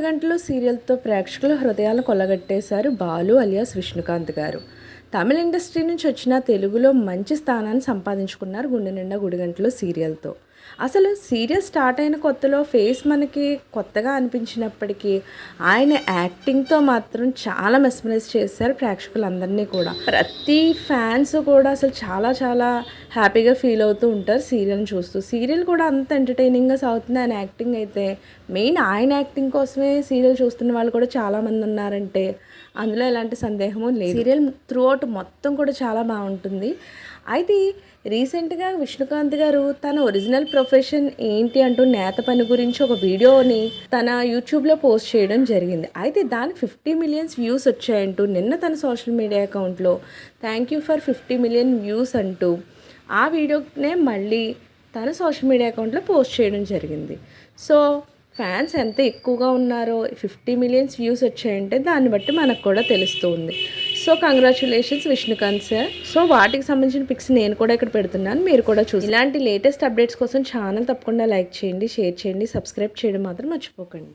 గుడిగంటలు సీరియల్తో ప్రేక్షకుల హృదయాలను కొల్లగట్టేశారు బాలు అలియాస్ విష్ణుకాంత్ గారు. తమిళ ఇండస్ట్రీ నుంచి వచ్చిన తెలుగులో మంచి స్థానాన్ని సంపాదించుకున్నారు గుండె నిండా గుడిగంటలు సీరియల్తో. అసలు సీరియల్ స్టార్ట్ అయిన కొత్తలో ఫేస్ మనకి కొత్తగా అనిపించినప్పటికీ ఆయన యాక్టింగ్తో మాత్రం చాలా మెస్మరైజ్ చేశారు ప్రేక్షకులందరినీ కూడా. ప్రతి ఫ్యాన్స్ కూడా అసలు చాలా చాలా హ్యాపీగా ఫీల్ అవుతూ ఉంటారు సీరియల్ని చూస్తూ. సీరియల్ కూడా అంత ఎంటర్టైనింగ్గా సాగుతుంది. ఆయన యాక్టింగ్ అయితే మెయిన్ ఆయన యాక్టింగ్ కోసమే సీరియల్ చూస్తున్న వాళ్ళు కూడా చాలామంది ఉన్నారంటే అందులో ఎలాంటి సందేహము లేదు. సీరియల్ త్రూ అవుట్ మొత్తం కూడా చాలా బాగుంటుంది. అయితే రీసెంట్గా విష్ణుకాంత్ గారు తన ఒరిజినల్ ప్రొఫెషన్ ఏంటి అంటూ నేత పని గురించి ఒక వీడియోని తన యూట్యూబ్లో పోస్ట్ చేయడం జరిగింది. అయితే దానికి ఫిఫ్టీ మిలియన్స్ వ్యూస్ వచ్చాయంటూ నిన్న తన సోషల్ మీడియా అకౌంట్లో thank you for fifty million views అంటూ ఆ వీడియోనే మళ్ళీ తన సోషల్ మీడియా అకౌంట్లో పోస్ట్ చేయడం జరిగింది. సో ఫ్యాన్స్ ఎంత ఎక్కువగా ఉన్నారో ఫిఫ్టీ మిలియన్స్ వ్యూస్ వచ్చాయంటే దాన్ని బట్టి మనకు కూడా తెలుస్తుంది so congratulations Vishnukanth sir so వాటికి సంబంధించిన పిక్స్ నేను కూడా ఇక్కడ పెడుతున్నాను. మీరు కూడా చూసి ఇలాంటి లేటెస్ట్ అప్డేట్స్ కోసం ఛానల్ తప్పకుండా లైక్ చేయండి షేర్ చేయండి సబ్స్క్రైబ్ చేయడం మాత్రం మర్చిపోకండి.